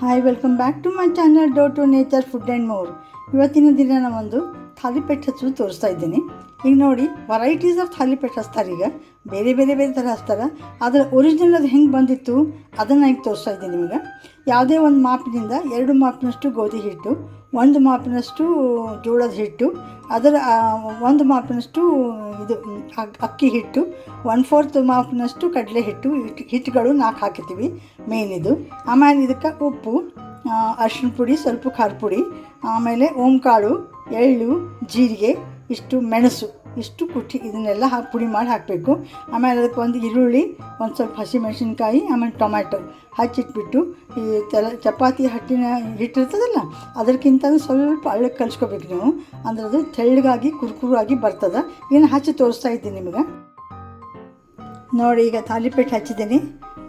Hi welcome back to my channel dough to nature food and more ಇವತ್ತಿನ ದಿನ ನಾವೊಂದು ಥಾಲಿಪೇಟ್ ಹಚ್ಚೋದು ತೋರಿಸ್ತಾ ಇದ್ದೀನಿ. ಈಗ ನೋಡಿ ವೆರೈಟೀಸ್ ಆಫ್ ಥಾಲಿಪೇಟ್ ಹಚ್ತಾರೆ ಈಗ. ಬೇರೆ ಬೇರೆ ಬೇರೆ ಥರ ಹಚ್ತಾರೆ. ಆದರೆ ಒರಿಜಿನಲ್ ಅದು ಹೆಂಗೆ ಬಂದಿತ್ತು, ಅದನ್ನು ಈಗ ತೋರಿಸ್ತಾ ಇದ್ದೀನಿ ನಿಮಗೆ. ಯಾವುದೇ ಒಂದು ಮಾಪಿನಿಂದ ಎರಡು ಮಾಪಿನಷ್ಟು ಗೋಧಿ ಹಿಟ್ಟು, ಒಂದು ಮಾಪಿನಷ್ಟು ಜೋಳದ ಹಿಟ್ಟು, ಅದರ ಒಂದು ಮಾಪಿನಷ್ಟು ಇದು ಅಕ್ಕಿ ಹಿಟ್ಟು ಒನ್ ಫೋರ್ತ್ ಮಾಪಿನಷ್ಟು ಕಡಲೆ ಹಿಟ್ಟು, ಹಿಟ್, ಹಿಟ್ಟುಗಳು ನಾಲ್ಕು ಹಾಕಿರ್ತೀವಿ ಮೇನ್ ಇದು. ಆಮೇಲೆ ಇದಕ್ಕೆ ಉಪ್ಪು ಅರಿಶಿಣ ಪುಡಿ, ಸ್ವಲ್ಪ ಖಾರ ಪುಡಿ, ಆಮೇಲೆ ಓಂಕಾಳು ಎಳ್ಳು, ಜೀರಿಗೆ, ಇಷ್ಟು ಮೆಣಸು, ಇಷ್ಟು ಕುಟ್ಟಿ ಇದನ್ನೆಲ್ಲ ಹಾಕಿ, ಪುಡಿ ಮಾಡಿ ಹಾಕಬೇಕು. ಆಮೇಲೆ ಅದಕ್ಕೆ ಒಂದು ಈರುಳ್ಳಿ, ಒಂದು ಸ್ವಲ್ಪ ಹಸಿಮೆಣಸಿನ್ಕಾಯಿ ಆಮೇಲೆ ಟೊಮ್ಯಾಟೊ ಹಚ್ಚಿಟ್ಬಿಟ್ಟು ಈ ತೆಲ, ಚಪಾತಿ ಹಟ್ಟಿನ ಹಿಟ್ಟಿರ್ತದಲ್ಲ ಅದಕ್ಕಿಂತ ಸ್ವಲ್ಪ ಅಳ್ಳಕ್ಕೆ ಕಲಿಸ್ಕೋಬೇಕು ನೀವು. ಅಂದ್ರೆ ಅದು ತೆಳ್ಳಗಾಗಿ, ಕುರುಕುರಾಗಿ ಬರ್ತದೆ. ಇನ್ನು ಹಚ್ಚಿ ತೋರಿಸ್ತಾ ಇದ್ದೀನಿ ನಿಮಗೆ. ನೋಡಿ, ಈಗ ತಾಲಿಪೇಟ್ ಹಚ್ಚಿದ್ದೀನಿ.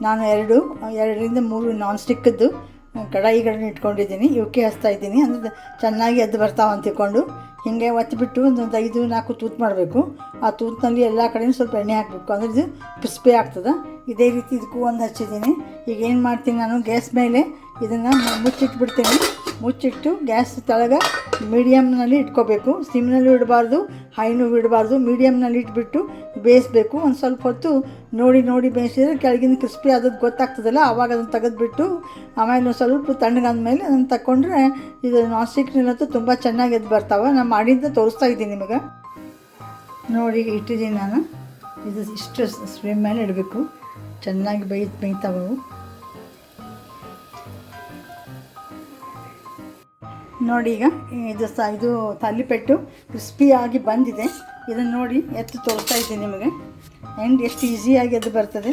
ನಾನು ಎರಡು ಎರಡರಿಂದ ಮೂರು ನಾನ್ ಸ್ಟಿಕ್ಕದ್ದು ಕಡಾಯಿಗಳನ್ನ ಇಟ್ಕೊಂಡಿದ್ದೀನಿ. ಇವಕ್ಕೆ ಹಚ್ತಾ ಇದ್ದೀನಿ. ಅಂದರೆ ಚೆನ್ನಾಗಿ ಎದ್ದು ಬರ್ತಾವೆ ಅಂತ ತಿಳ್ಕೊಂಡು. ಹೀಗೆ ಒತ್ತಿಬಿಟ್ಟು ಒಂದು ಐದು, ನಾಲ್ಕು ತೂತು ಮಾಡಬೇಕು. ಆ ತೂತಿನಲ್ಲಿ ಎಲ್ಲ ಕಡೆಯೂ ಸ್ವಲ್ಪ ಎಣ್ಣೆ ಹಾಕಬೇಕು. ಅಂದರೆ ಇದು ಕ್ರಿಸ್ಪಿ ಆಗ್ತದೆ. ಇದೇ ರೀತಿ ಇದಕ್ಕೂ ಒಂದು ಹಚ್ಚಿದ್ದೀನಿ. ಈಗ ಏನು ಮಾಡ್ತೀನಿ ನಾನು? ಗ್ಯಾಸ್ ಮೇಲೆ ಇದನ್ನು ಮುಚ್ಚಿಟ್ಬಿಡ್ತೀನಿ. ಮುಚ್ಚಿಟ್ಟು ಗ್ಯಾಸ್ ತಳಗ ಮೀಡಿಯಮ್ನಲ್ಲಿ ಇಟ್ಕೋಬೇಕು. ಸಿಮ್ನಲ್ಲೂ ಇಡಬಾರ್ದು ಹೈನೂ ಇಡಬಾರ್ದು ಮೀಡಿಯಮ್ನಲ್ಲಿ ಇಟ್ಬಿಟ್ಟು ಬೇಯಿಸ್ಬೇಕು. ಒಂದು ಸ್ವಲ್ಪ ಹೊತ್ತು ನೋಡಿ ನೋಡಿ ಬೇಯಿಸಿದ್ರೆ ಕೆಳಗಿನ ಕ್ರಿಸ್ಪಿ ಆದದ್ದು ಗೊತ್ತಾಗ್ತದಲ್ಲ ಆವಾಗ ಅದನ್ನು ತೆಗೆದುಬಿಟ್ಟು ಆಮೇಲೆ ಸ್ವಲ್ಪ ತಣ್ಣಗಾದ್ಮೇಲೆ ಅದನ್ನು ತಗೊಂಡ್ರೆ ಇದು ನಾನ್ ಸ್ಟಿಕ್ನಲ್ಲಂತೂ ತುಂಬ ಚೆನ್ನಾಗಿ ಎದ್ದು ಬರ್ತಾವೆ. ನಾನು ಮಾಡಿದ್ದ, ತೋರಿಸ್ತಾ ಇದ್ದೀನಿ ನಿಮಗೆ. ನೋಡಿ, ಇಟ್ಟಿದ್ದೀನಿ ನಾನು. ಇದು ಇಷ್ಟು ಸ್ವಿಮ್ ಮೇಲೆ ಇಡಬೇಕು. ಚೆನ್ನಾಗಿ ಬೇಯ್ತು ಬೇಯ್ತಾವೆ ನೋಡಿ ಈಗ ಇದು ಸ, ಇದು ತಾಲಿಪೆಟ್ಟು ಕ್ರಿಸ್ಪಿಯಾಗಿ ಬಂದಿದೆ. ಇದನ್ನು ನೋಡಿ ಎತ್ತು ತೋರಿಸ್ತಾ ಇದ್ದೀನಿ ನಿಮಗೆ. ಆ್ಯಂಡ್ ಎಷ್ಟು ಈಸಿಯಾಗಿ ಅದು ಬರ್ತದೆ.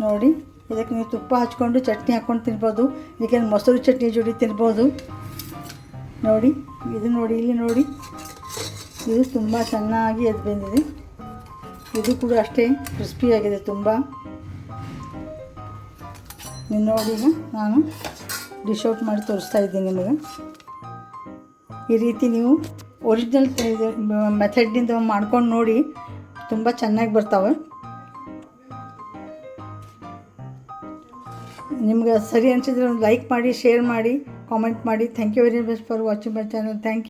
ನೋಡಿ, ಇದಕ್ಕೆ ನೀವು ತುಪ್ಪ ಹಚ್ಕೊಂಡು ಚಟ್ನಿ ಹಾಕ್ಕೊಂಡು ತಿನ್ಬೋದು. ಇದಕ್ಕೆ ಮೊಸರು ಚಟ್ನಿ ಜೋಡಿ ತಿನ್ಬೋದು. ನೋಡಿ, ಇದು ನೋಡಿ, ಇಲ್ಲಿ ನೋಡಿ. ಇದು ತುಂಬ ಚೆನ್ನಾಗಿ ಎದ್ದು ಬಂದಿದೆ. ಇದು ಕೂಡ ಅಷ್ಟೇ ಕ್ರಿಸ್ಪಿಯಾಗಿದೆ ತುಂಬ. ನೀವು ನೋಡಿ ನಾನು ಡಿಶ್ ಔಟ್ ಮಾಡಿ ತೋರಿಸ್ತಾ ಇದ್ದೀನಿ ನಿಮಗೆ. ಈ ರೀತಿ ನೀವು ಒರಿಜಿನಲ್ ಮೆಥಡ್ನಿಂದ ಮಾಡ್ಕೊಂಡು ನೋಡಿ ತುಂಬ ಚೆನ್ನಾಗಿ ಬರ್ತಾವೆ. ನಿಮ್ಗೆ ಸರಿ ಅನಿಸಿದ್ರೆ ಒಂದು ಲೈಕ್ ಮಾಡಿ ಶೇರ್ ಮಾಡಿ ಕಾಮೆಂಟ್ ಮಾಡಿ. Thank you very much for watching my channel thank you